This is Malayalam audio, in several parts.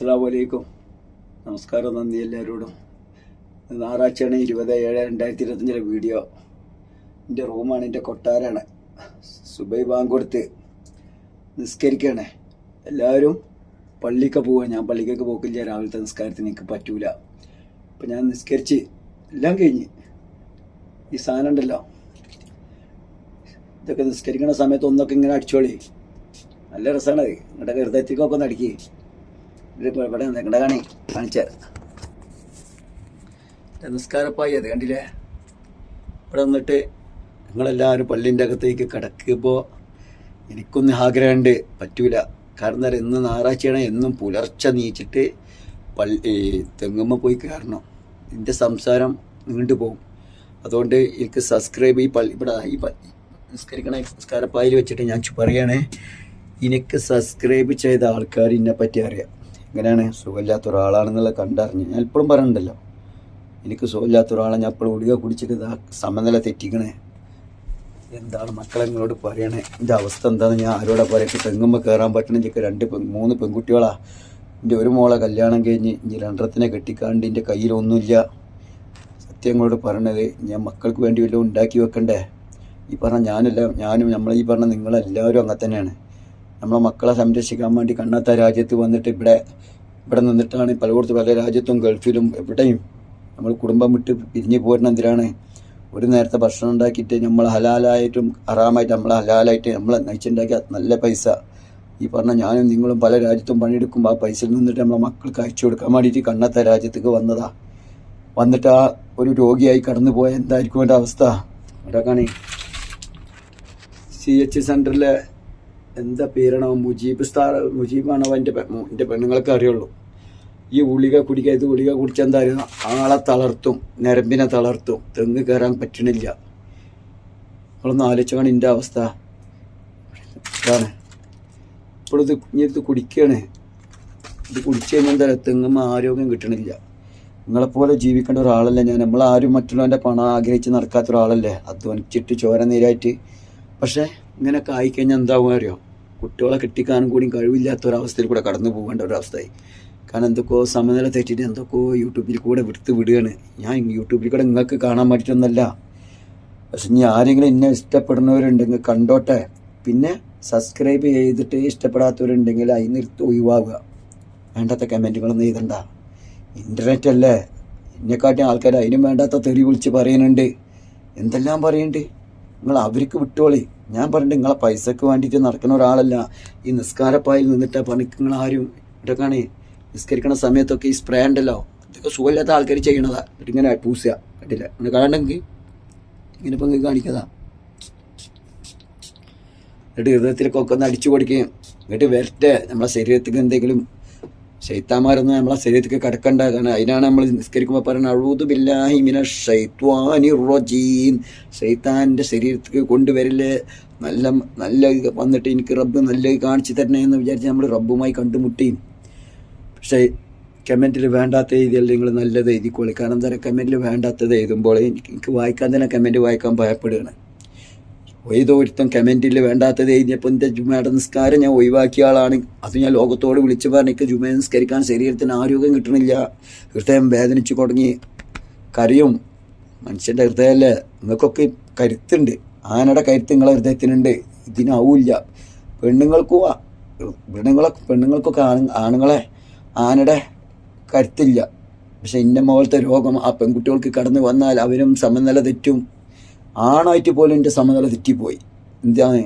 അസ്സാം വലൈക്കും നമസ്കാരം നന്ദി എല്ലാവരോടും. ഞായറാഴ്ചയാണ് ഇരുപത് ഏഴ് രണ്ടായിരത്തി ഇരുപത്തഞ്ചിലെ വീഡിയോ. എന്റെ റൂമാണ് എന്റെ കൊട്ടാരാണ് സുബൈ ബാങ്ക് കൊടുത്ത് നിസ്കരിക്കുകയാണ് എല്ലാവരും പള്ളിക്ക് പോവുക ഞാൻ പള്ളിക്കൊക്കെ പോക്കില്ല. രാവിലത്തെ നിസ്കാരത്തിന് എനിക്ക് പറ്റൂല. അപ്പം ഞാൻ നിസ്കരിച്ച് എല്ലാം കഴിഞ്ഞ് ഈ സാധനം ഉണ്ടല്ലോ. ഇതൊക്കെ നിസ്കരിക്കുന്ന സമയത്ത് ഒന്നൊക്കെ ഇങ്ങനെ അടിച്ചോളി. നല്ല രസമാണ് നിങ്ങളുടെ ഹൃദയത്തിലേക്കൊക്കെ ഒന്ന് അടിക്കേ. ഇവിടെ ഇവിടെ നിൽക്കണ്ട കാണി. കാണിച്ചാൽ നിസ്കാരപ്പായി അത് കണ്ടില്ലേ? ഇവിടെ വന്നിട്ട് നിങ്ങളെല്ലാവരും പള്ളിന്റെ അകത്തേക്ക് കിടക്കുമ്പോൾ എനിക്കൊന്നും ആഗ്രഹമുണ്ട്. പറ്റൂല. കാരണം എന്താ പറയുക ഇന്ന് ഞായറാഴ്ചയാണ്. എന്നും പുലർച്ചെ നീച്ചിട്ട് പള്ളി തെങ്ങുമ്മ പോയി കയറണം. എന്റെ സംസാരം നീണ്ടു പോകും. അതുകൊണ്ട് എനിക്ക് സബ്സ്ക്രൈബ് ഈ പള്ളി ഇവിടെ ഈ പള്ളി നിസ്കരിക്കണ നിസ്കാരപ്പായിൽ വെച്ചിട്ട് ഞാൻ പറയുകയാണ് എനിക്ക് സബ്സ്ക്രൈബ് ചെയ്ത ആൾക്കാർ ഇതിനെപ്പറ്റി പറ്റി അറിയാം. എങ്ങനെയാണ്? സുഖമില്ലാത്ത ഒരാളാണെന്നുള്ള കണ്ടറിഞ്ഞ് ഞാൻ ഇപ്പോഴും പറയണ്ടല്ലോ എനിക്ക് സുഖമില്ലാത്ത ഒരാളെ ഞാൻ എപ്പോഴും ഒളിക കുടിച്ചിട്ട് ഇതാ സമനില തെറ്റിക്കണേ. എന്താണ് മക്കളെ നിങ്ങളോട് പറയണേ? എന്റെ അവസ്ഥ എന്താണെന്ന് ഞാൻ ആരോടെ പറയട്ടെ തെങ്ങുമ്പോൾ കയറാൻ പറ്റണമെങ്കിൽ രണ്ട് മൂന്ന് പെൺകുട്ടികളാ. എന്റെ ഒരു മോളെ കല്യാണം കഴിഞ്ഞ് ഇനി രണ്ടരത്തിനെ കെട്ടിക്കാണ്ട് എന്റെ കയ്യിലൊന്നുമില്ല. സത്യം നിങ്ങളോട് പറയണത് ഞാൻ മക്കൾക്ക് വേണ്ടി വല്ലതും ഉണ്ടാക്കി വെക്കണ്ടേ? ഈ പറഞ്ഞ ഞാനല്ല ഞാനും നമ്മളെ ഈ പറഞ്ഞ നിങ്ങളെല്ലാവരും അങ്ങനെ തന്നെയാണ്. നമ്മളെ മക്കളെ സംരക്ഷിക്കാൻ വേണ്ടി കണ്ണാത്ത രാജ്യത്ത് വന്നിട്ട് ഇവിടെ ഇവിടെ നിന്നിട്ടാണ് പലയിടത്തും പല രാജ്യത്തും ഗൾഫിലും എവിടെയും നമ്മൾ കുടുംബം വിട്ട് പിരിഞ്ഞു പോരുന്ന എന്തിനാണ് ഒരു നേരത്തെ ഭക്ഷണം ഉണ്ടാക്കിയിട്ട് നമ്മൾ ഹലാലായിട്ടും അറാമായിട്ട് നമ്മൾ ഹലാലായിട്ട് നമ്മൾ നയിച്ചുണ്ടാക്കിയ നല്ല പൈസ. ഈ പറഞ്ഞ ഞാനും നിങ്ങളും പല രാജ്യത്തും പണിയെടുക്കുമ്പോൾ ആ പൈസയിൽ നിന്നിട്ട് നമ്മളെ മക്കൾക്ക് അയച്ചു കൊടുക്കാൻ വേണ്ടിയിട്ട് കണ്ണാത്ത രാജ്യത്തേക്ക് വന്നതാ. വന്നിട്ട് ആ ഒരു രോഗിയായി കടന്നു പോയ എന്തായിരിക്കും എന്റെ അവസ്ഥ? കാണി സി എച്ച് സെന്ററിലെ എന്താ പേരാണോ മുജീബ് സ്ഥാ മുജീബാണോ എന്റെ എന്റെ പെണ്ണുങ്ങൾക്ക് അറിയുള്ളൂ. ഈ ഗുളിക കുടിക്കുക ഇത് ഗുളിക അറിയുന്ന? ആളെ തളർത്തും നരമ്പിനെ തളർത്തും തെങ്ങ് കയറാൻ പറ്റണില്ല. നമ്മളൊന്ന് ആലോചിച്ചാണ് എന്റെ അവസ്ഥ. ഇതാണ്. ഇപ്പോഴത് ഇത് കുടിക്കുകയാണ് ഇത് കുടിച്ചു കഴിഞ്ഞാൽ എന്താ തെങ്ങുമ്പോൾ ആരോഗ്യം കിട്ടണില്ല. നിങ്ങളെപ്പോലെ ജീവിക്കേണ്ട ഒരാളല്ലേ ഞാൻ. നമ്മളാരും മറ്റുള്ളവന്റെ പണം ആഗ്രഹിച്ച് നടക്കാത്ത ഒരാളല്ലേ? അധ്വാനിച്ചിട്ട് ചോര നീരായിട്ട്. പക്ഷേ ഇങ്ങനെയൊക്കെ ആയിക്കഴിഞ്ഞാൽ എന്താവും അറിയോ? കുട്ടികളെ കിട്ടിക്കാനും കൂടി കഴിവില്ലാത്ത ഒരവസ്ഥയിൽ കൂടെ കടന്നു പോകേണ്ട ഒരവസ്ഥയായി. കാരണം എന്തൊക്കെയോ സമനില തെറ്റിയിട്ട് എന്തൊക്കെയോ യൂട്യൂബിൽ കൂടെ വിടുത്ത് വിടുകയാണ്. ഞാൻ യൂട്യൂബിൽ കൂടെ നിങ്ങൾക്ക് കാണാൻ പറ്റുന്നല്ല പക്ഷെ ഇനി ആരെങ്കിലും എന്നെ ഇഷ്ടപ്പെടുന്നവരുണ്ടെങ്കിൽ കണ്ടോട്ടെ. പിന്നെ സബ്സ്ക്രൈബ് ചെയ്തിട്ട് ഇഷ്ടപ്പെടാത്തവരുണ്ടെങ്കിൽ അതിൽ നിർത്തി ഒഴിവാകുക വേണ്ടാത്ത കമന്റുകളൊന്നും എഴുതണ്ട. ഇന്റർനെറ്റ് അല്ലേ? എന്നെക്കാട്ടി ആൾക്കാർ അതിനും വേണ്ടാത്ത തെറി വിളിച്ച് പറയുന്നുണ്ട്. എന്തെല്ലാം പറയുന്നുണ്ട്? നിങ്ങൾ അവർക്ക് വിട്ടോളി ഞാൻ പറഞ്ഞിട്ട് നിങ്ങളെ പൈസക്ക് വേണ്ടിയിട്ട് നടക്കുന്ന ഒരാളല്ല. ഈ നിസ്കാരപ്പായിൽ നിന്നിട്ട് പണിക്ക് നിങ്ങൾ ആരും ഇതൊക്കെയാണ് നിസ്കരിക്കണ സമയത്തൊക്കെ ഈ സ്പ്രേ ഉണ്ടല്ലോ. ഇതൊക്കെ സുഖമില്ലാത്ത ആൾക്കാർ ചെയ്യണതാ. എന്നിട്ട് ഇങ്ങനെ പൂസുക കണ്ടില്ല. അങ്ങനെ കാണണ്ടെങ്കിൽ ഇങ്ങനെ ഇപ്പം നിങ്ങൾക്ക് കാണിക്കതാ. എന്നിട്ട് ഹൃദയത്തിലേക്കൊക്കെ ഒന്ന് അടിച്ചു കൊടുക്കുകയും എന്നിട്ട് വരട്ടെ. നമ്മളെ ശരീരത്തിൽ എന്തെങ്കിലും ശൈത്താന്മാരൊന്നും നമ്മളെ ശരീരത്തിൽ കടക്കണ്ട. അതിനാണ് നമ്മൾ നിസ്കരിക്കുമ്പോൾ പറയുന്നത് അഴുതു ബില്ലാഹി മിന ഷൈത്വാനി റജീം ശൈത്താന്റെ ശരീരത്തിൽ കൊണ്ടുവരില്ലേ നല്ല നല്ല വന്നിട്ട് എനിക്ക് റബ്ബ് നല്ല കാണിച്ചു തരണേ എന്ന് വിചാരിച്ച് നമ്മൾ റബ്ബുമായി കണ്ടുമുട്ടിയും പക്ഷേ കമന്റിൽ വേണ്ടാത്ത എഴുതിയാൽ നിങ്ങൾ നല്ലത് എഴുതിക്കോളി. കാരണം എന്താ കമന്റിൽ വേണ്ടാത്തത് എഴുതുമ്പോൾ എനിക്ക് വായിക്കാൻ തന്നെ കമന്റ് വായിക്കാൻ ഭയപ്പെടുകയാണ്. ഏതോ ഒരുത്തം കമന്റിൽ വേണ്ടാത്തത് കഴിഞ്ഞപ്പോൾ എന്റെ ജുമയുടെ നിസ്കാരം ഞാൻ ഒഴിവാക്കിയ ആളാണ്. അത് ഞാൻ ലോകത്തോട് വിളിച്ചു പറഞ്ഞിട്ട് ജുമ നിസ്കരിക്കാൻ ശരീരത്തിന് ആരോഗ്യം കിട്ടണില്ല. ഹൃദയം വേദനിച്ചു തുടങ്ങി. കരയും. മനുഷ്യന്റെ ഹൃദയമല്ലേ നിങ്ങൾക്കൊക്കെ കരുത്തുണ്ട്. ആനയുടെ കരുത്ത് നിങ്ങളെ ഹൃദയത്തിനുണ്ട്. ഇതിനാവില്ല. പെണ്ണുങ്ങൾക്കും പെണ്ണുങ്ങളെ പെണ്ണുങ്ങൾക്കൊക്കെ ആണ് ആണുങ്ങളെ ആനയുടെ കരുത്തില്ല. പക്ഷെ ഇന്ന മുകളത്തെ രോഗം ആ പെൺകുട്ടികൾക്ക് കടന്നു വന്നാൽ അവരും സമനില തെറ്റും. ആണായിട്ട് പോലും എന്റെ സമനില തെറ്റിപ്പോയി. എന്താണ്?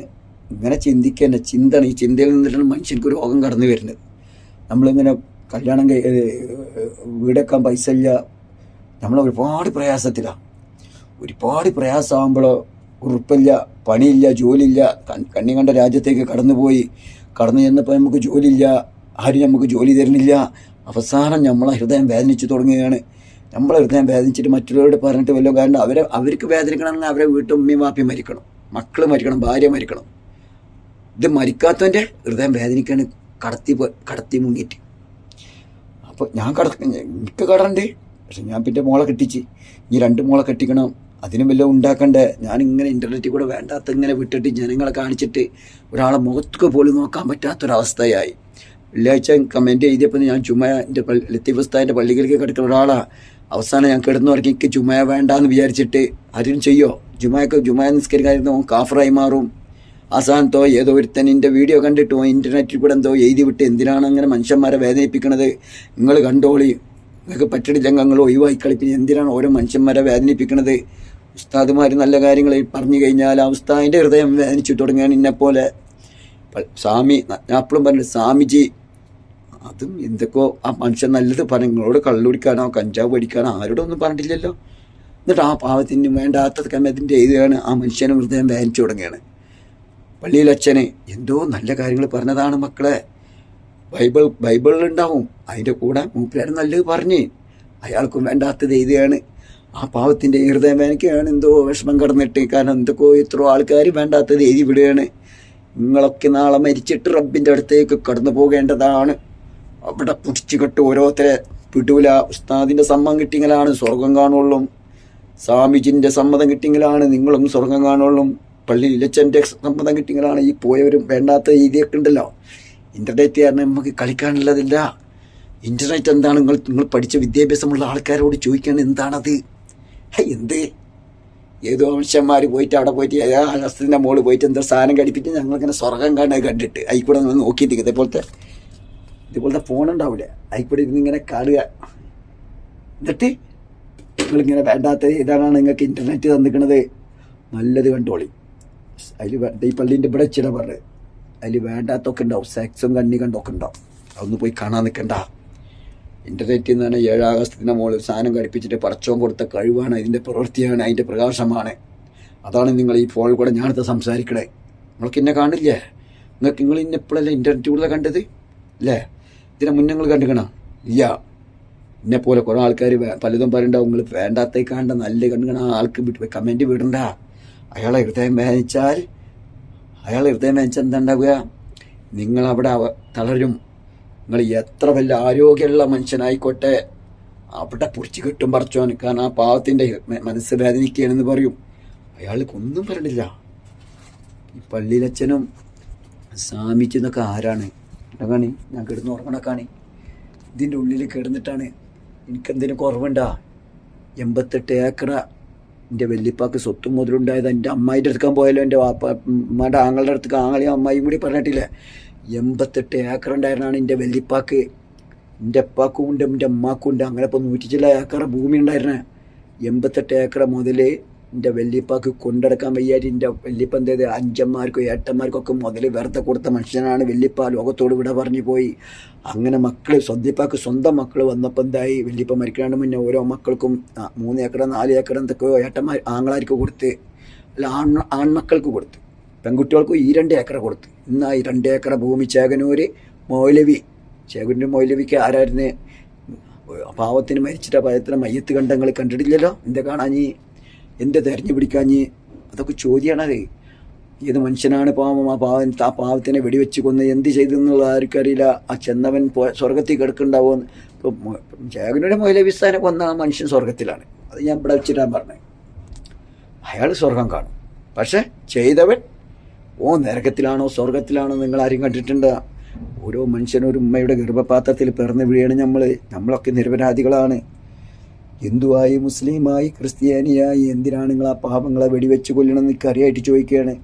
ഇങ്ങനെ ചിന്തിക്കേണ്ട ചിന്തയാണ്. ഈ ചിന്തയിൽ നിന്നിട്ടാണ് മനുഷ്യർക്ക് രോഗം കടന്നു വരുന്നത്. നമ്മളിങ്ങനെ കല്യാണം വീടെക്കാൻ പൈസ ഇല്ല. നമ്മൾ ഒരുപാട് പ്രയാസത്തിലാണ് ഒരുപാട് പ്രയാസമാകുമ്പോൾ ഉറപ്പില്ല പണിയില്ല ജോലിയില്ല. കണ്ണി കണ്ട രാജ്യത്തേക്ക് കടന്നുപോയി. കടന്നു ചെന്നപ്പോൾ നമുക്ക് ജോലിയില്ല. ആരും നമുക്ക് ജോലി തരുന്നില്ല. അവസാനം നമ്മളെ ഹൃദയം വേദനിച്ചു തുടങ്ങുകയാണ്. നമ്മളെ ഹൃദയം വേദനിച്ചിട്ട് മറ്റുള്ളവരോട് പറഞ്ഞിട്ട് വല്ലതും കാരണം അവരെ അവർക്ക് വേദനിക്കണമെങ്കിൽ അവരെ വീട്ടും ഉമ്മയും വാപ്പിയും മരിക്കണം. മക്കൾ മരിക്കണം ഭാര്യ മരിക്കണം. ഇത് മരിക്കാത്തവന്റെ ഹൃദയം വേദനിക്കാണ് കടത്തി കടത്തി മുങ്ങിയിട്ട്. അപ്പോൾ ഞാൻ കട എനിക്ക് കടണ്ട്. പക്ഷെ ഞാൻ പിന്നെ മോളെ കെട്ടിച്ച്. ഇനി രണ്ട് മോളെ കെട്ടിക്കണം. അതിനും വല്ലതും ഉണ്ടാക്കണ്ടേ? ഞാനിങ്ങനെ ഇന്റർനെറ്റിൽ കൂടെ വേണ്ടാത്ത ഇങ്ങനെ വിട്ടിട്ട് ജനങ്ങളെ കാണിച്ചിട്ട് ഒരാളെ മുഖത്തൊക്കെ പോലും നോക്കാൻ പറ്റാത്തൊരവസ്ഥയായി. വെള്ളിയാഴ്ച കമന്റ് ചെയ്തപ്പോൾ ഞാൻ ചുമ എന്റെ ലത്തീഫ് ഉസ്താദിന്റെ പള്ളികളിലേക്ക് കിടക്കുന്ന ഒരാളാണ് അവസാനം ഞാൻ കിടന്നുറങ്ങി എനിക്ക് ചുമയ വേണ്ടാന്ന് വിചാരിച്ചിട്ട് അതിനും ചെയ്യോ? ജുമായൊക്കെ ജുമായ നിസ്കരിക്കാതിരുന്ന ഓൻ കാഫറായി മാറും. അവസാനത്തോ ഏതോ ഒരുത്തൻ എന്റെ വീഡിയോ കണ്ടിട്ടോ ഇന്റർനെറ്റിൽ കൂടെ എന്തോ എഴുതി വിട്ട് എന്തിനാണ് അങ്ങനെ മനുഷ്യന്മാരെ വേദനിപ്പിക്കണത്? നിങ്ങൾ കണ്ടോളി. നിങ്ങൾക്ക് പറ്റില്ലെങ്കിൽ നിങ്ങൾ ഒഴിവാക്കി കളിപ്പിന് എന്തിനാണ് ഓരോ മനുഷ്യന്മാരെ വേദനിപ്പിക്കണത്? ഉസ്താദുമാർ നല്ല കാര്യങ്ങൾ പറഞ്ഞു കഴിഞ്ഞാൽ ആ ഉസ്താദിന്റെ ഹൃദയം വേദനിച്ചു തുടങ്ങുകയാണ് ഇന്നെപ്പോലെ. സ്വാമി ഞാൻ അപ്പോഴും പറഞ്ഞു സ്വാമിജി അതും എന്തൊക്കെയോ ആ മനുഷ്യൻ നല്ലത് പറഞ്ഞു. നിങ്ങളോട് കള്ളുടിക്കാനോ കഞ്ചാവ് പഠിക്കാനോ ആരോടും ഒന്നും പറഞ്ഞിട്ടില്ലല്ലോ. എന്നിട്ട് ആ പാവത്തിന് വേണ്ടാത്ത കമ്മത്തിന്റെ എഴുതുകയാണ് ആ മനുഷ്യന് ഹൃദയം വേദനിച്ചു തുടങ്ങുകയാണ്. പള്ളിയിൽ അച്ഛനെ എന്തോ നല്ല കാര്യങ്ങൾ പറഞ്ഞതാണ് മക്കളെ. ബൈബിൾ ബൈബിളിലുണ്ടാവും. അതിന്റെ കൂടെ മൂപ്പിലാണ് നല്ലത് പറഞ്ഞ്. അയാൾക്കും വേണ്ടാത്തത് എഴുതുകയാണ് ആ പാവത്തിന്റെ ഹൃദയം വേനിക്കുകയാണ് എന്തോ വിഷമം കടന്നിട്ട് കാരണം എന്തൊക്കെയോ ഇത്രയോ ആൾക്കാർ വേണ്ടാത്തത് എഴുതി വിടുകയാണ്. നിങ്ങളൊക്കെ നാളെ മരിച്ചിട്ട് റബ്ബിന്റെ അടുത്തേക്ക് കടന്നു പോകേണ്ടതാണ്. അവിടെ പിടിച്ചു കെട്ട് ഓരോരുത്തരെ വിടൂല ഉസ്താദിന്റെ സമ്മതം കിട്ടിയെങ്കിലാണ് സ്വർഗം കാണുള്ളൂ സ്വാമിജിന്റെ സമ്മതം കിട്ടിയെങ്കിലാണ് നിങ്ങളും സ്വർഗം കാണുള്ളൂ പള്ളി ഇലച്ചന്റെ സമ്മതം കിട്ടിയെങ്കിലാണ് ഈ പോയവരും വേണ്ടാത്ത രീതിയൊക്കെ ഉണ്ടല്ലോ ഇന്റർനെറ്റ് കാരണം നമുക്ക് കളിക്കാനുള്ളതില്ല ഇന്റർനെറ്റ് എന്താണ് നിങ്ങൾ നിങ്ങൾ പഠിച്ച വിദ്യാഭ്യാസമുള്ള ആൾക്കാരോട് ചോദിക്കാൻ എന്താണത് എന്ത് ഏതോ മനുഷ്യന്മാർ പോയിട്ട് അവിടെ പോയിട്ട് ഏതാ ഹസ്തിന്റെ മോൾ പോയിട്ട് എന്തോ സാധനം കടിപ്പിച്ച് ഞങ്ങളിങ്ങനെ സ്വർഗം കാണുക കണ്ടിട്ട് നിന്ന് നോക്കിയിട്ട് ഇതേപോലത്തെ ഇതുപോലത്തെ ഫോൺ ഉണ്ടാവില്ലേ അതിക്കൂടെ ഇരുന്ന് ഇങ്ങനെ കാണുക. എന്നിട്ട് നിങ്ങളിങ്ങനെ വേണ്ടാത്ത ഇതാണ് നിങ്ങൾക്ക് ഇന്റർനെറ്റ് തന്നിക്കണത് നല്ലത് കണ്ടോളി. അതിൽ ഈ പള്ളീന്റെ ഇവിടെ ചില പറഞ്ഞത്. അതിൽ വേണ്ടാത്തൊക്കെ ഉണ്ടാവും. സെക്സും കണ്ണി കണ്ടൊക്കെ ഉണ്ടാവും. അതൊന്ന് പോയി കാണാൻ നിൽക്കണ്ട ഇന്റർനെറ്റിൽ എന്ന് പറഞ്ഞാൽ ഏഴാഗസ്റ്റിന്റെ മുകളിൽ സാധനം ഘടിപ്പിച്ചിട്ട് പറച്ചോം കൊടുത്ത കഴിവാണ്. ഇതിന്റെ പ്രവൃത്തിയാണ്. അതിന്റെ പ്രകാശമാണ്. അതാണ് നിങ്ങൾ ഈ ഫോണിൽ കൂടെ ഞാനിത് സംസാരിക്കണേ. നിങ്ങൾക്ക് എന്നെ കാണില്ലേ? നിങ്ങൾക്ക് നിങ്ങൾ ഇന്നെപ്പോഴല്ലേ ഇന്റർനെറ്റ് കൂടുതൽ കണ്ടത്? അല്ലേ ഇതിനെ മുന്നേ നിങ്ങൾ കണ്ടുകണോ ഇല്ല എന്നെ പോലെ കുറേ ആൾക്കാർ പലതും പറയണ്ടാവും. നിങ്ങൾ വേണ്ടാത്ത കാണണ്ട നല്ല കണ്ടുകണ ആ ആൾക്ക് വിട്ട് കമന്റ് വിടണ്ട. അയാളെ ഹൃദയം വേദനിച്ചാൽ അയാളെ ഹൃദയം വേദനിച്ചാൽ എന്താ ഉണ്ടാവുക നിങ്ങളവിടെ തളരും. നിങ്ങൾ എത്ര വലിയ ആരോഗ്യമുള്ള മനുഷ്യനായിക്കോട്ടെ. അവിടെ പൊടിച്ച് കിട്ടും പറിച്ചോൻ കാരണം ആ പാവത്തിന്റെ മനസ്സ് വേദനിക്കുകയാണെന്ന് പറയും. അയാൾക്കൊന്നും പറഞ്ഞില്ല ഈ പള്ളിയിലച്ഛനും സ്വാമിച്ചെന്നൊക്കെ ആരാണ്? കാണി ഞാൻ കിടന്ന് ഉറങ്ങണ കാണി ഇതിന്റെ ഉള്ളിൽ കിടന്നിട്ടാണ് എനിക്കെന്തിനു കുറവുണ്ടാ? എൺപത്തെട്ട് ഏക്കറ. എന്റെ വല്യപ്പാക്ക് സ്വത്തും മുതലുണ്ടായത് എന്റെ അമ്മായിന്റെ അടുക്കാൻ പോയാലോ? എന്റെ വാപ്പ ഉമ്മയുടെ ആങ്ങളുടെ അടുത്ത് ആങ്ങളെയും അമ്മായിയും കൂടി പറഞ്ഞിട്ടില്ലേ. എൺപത്തെട്ട് ഏക്കർ ഉണ്ടായിരുന്നാണ് എന്റെ വല്യപ്പാക്ക്. എന്റെ അപ്പാക്കും ഉണ്ട് എന്റെ അമ്മാക്കും ഉണ്ട്. അങ്ങനെ ഇപ്പോൾ നൂറ്റി ചില ഏക്കർ ഭൂമി ഉണ്ടായിരുന്നേ. എൺപത്തെട്ട് ഏക്കർ മുതൽ എന്റെ വല്യപ്പാക്ക് കൊണ്ടെടുക്കാൻ വയ്യായിട്ട് എന്റെ വല്യപ്പ എന്തേത് അഞ്ചന്മാർക്കും ഏട്ടന്മാർക്കും ഒക്കെ മുതൽ വെറുതെ കൊടുത്ത മനുഷ്യനാണ് വല്യപ്പ ലോകത്തോട് വിട പറഞ്ഞു പോയി. അങ്ങനെ മക്കൾ സ്വന്തപ്പാക്ക് സ്വന്തം മക്കൾ വന്നപ്പോൾ എന്തായി? വല്യപ്പ മരിക്കാണ്ട് മുന്നേ ഓരോ മക്കൾക്കും മൂന്ന് ഏക്കർ നാല് ഏക്കർ എന്തൊക്കെയോ ഏട്ടന്മാർ ആങ്ങളാർക്ക് കൊടുത്ത് അല്ല ആൺ ആൺമക്കൾക്ക് കൊടുത്ത് പെൺകുട്ടികൾക്കും ഈ രണ്ട് ഏക്കർ കൊടുത്ത്. ഇന്ന് ഈ രണ്ട് ഏക്കർ ഭൂമി ചേകനൂര് മൗലവി ചേകനൂർ മൗലവിക്ക് ആരായിരുന്നു? പാവത്തിന് മരിച്ചിട്ട് പാവത്തിന് മയ്യത്ത് കണ്ടങ്ങൾ കണ്ടിട്ടില്ലല്ലോ? എന്താ കാണാഞ്ഞ്? എന്ത് തെരഞ്ഞു പിടിക്കാഞ്ഞ്? അതൊക്കെ ചോദ്യമാണത്. ഏത് മനുഷ്യനാണ് പാവം? ആ പാവൻ ആ പാവത്തിനെ വെടിവെച്ച് കൊന്ന് എന്ത് ചെയ്തെന്നുള്ള ആർക്കും അറിയില്ല ആ ചെന്നവൻ സ്വർഗത്തിൽ കിടക്കുന്നുണ്ടാവോ. ഇപ്പം ചേകനൂടെ വിസ്താരം കൊന്ന ആ മനുഷ്യൻ സ്വർഗത്തിലാണ്. അത് ഞാൻ ഇവിടെ വെച്ചിട്ടാണ് പറഞ്ഞത്. അയാൾ സ്വർഗം കാണും. പക്ഷെ ചെയ്തവൻ ഓ നരകത്തിലാണോ സ്വർഗത്തിലാണോ നിങ്ങൾ ആരും കണ്ടിട്ടുണ്ട്? ഓരോ മനുഷ്യനും ഒരു ഉമ്മയുടെ ഗർഭപാത്രത്തിൽ പിറന്നു വീഴണം നമ്മൾ നമ്മളൊക്കെ നിരപരാധികളാണ് ഹിന്ദുവായി മുസ്ലിമായി ക്രിസ്ത്യാനിയായി? എന്തിനാണ് നിങ്ങൾ ആ പാപങ്ങളെ വെടിവെച്ച് കൊല്ലണം എന്ന് അറിയായിട്ട് ചോദിക്കുകയാണ്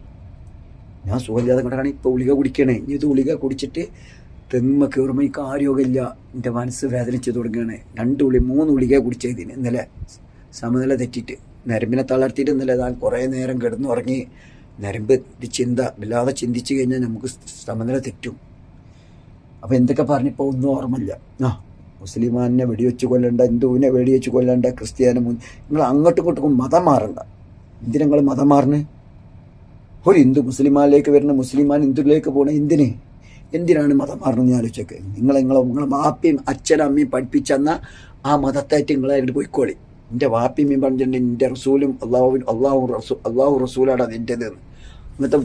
ഞാൻ സുഖമില്ലാതെ കൊണ്ടാണ് ഇപ്പോൾ ഉളിക കുടിക്കണേ. ഇത് ഉളിക കുടിച്ചിട്ട് തെന്മ കയറുമ്പോൾ എനിക്ക് ആരോഗ്യമില്ല. എന്റെ മനസ്സ് വേദനിച്ച് തുടങ്ങുകയാണ്. രണ്ട് ഉളി മൂന്ന് ഉളിക കുടിച്ചതിന് ഇന്നലെ സമനില തെറ്റിട്ട് നരമ്പിനെ തളർത്തിയിട്ട് ഇന്നലെ താൻ കുറേ നേരം കിടന്നുറങ്ങി. നരമ്പ് ഇത് ചിന്ത വല്ലാതെ ചിന്തിച്ച് കഴിഞ്ഞാൽ നമുക്ക് സമനില തെറ്റും. അപ്പോൾ എന്തൊക്കെ പറഞ്ഞപ്പോൾ ഒന്നും ഓർമ്മയില്ല. ആ മുസ്ലിമാനെ വെടിവെച്ച് കൊല്ലണ്ട ഹിന്ദുവിനെ വെടിവെച്ച് കൊല്ലണ്ട ക്രിസ്ത്യാനി നിങ്ങൾ അങ്ങോട്ടും ഇങ്ങോട്ടും മതം മാറണ്ട. എന്തിനാ നിങ്ങൾ മതം മാറണേ? ഒരു ഹിന്ദു മുസ്ലിമാനിലേക്ക് വരുന്ന മുസ്ലിമാൻ ഹിന്ദുവിലേക്ക് പോകണ എന്തിന്? എന്തിനാണ് മതം മാറണമെന്ന് ആലോചിച്ചൊക്കെ. നിങ്ങൾ നിങ്ങളെ നിങ്ങളെ വാപ്പിയും അച്ഛനും അമ്മയും പഠിപ്പിച്ചെന്ന ആ മതത്തായിട്ട് നിങ്ങളായിട്ട് പോയിക്കോളി. എന്റെ വാപ്പിയും മീൻ പറഞ്ഞിട്ടുണ്ട് എന്റെ റസൂലും അള്ളാഹുവിൻ അള്ളാഹു റസൂ അള്ളാഹു റസൂലാണ് അത് എന്നിട്ട്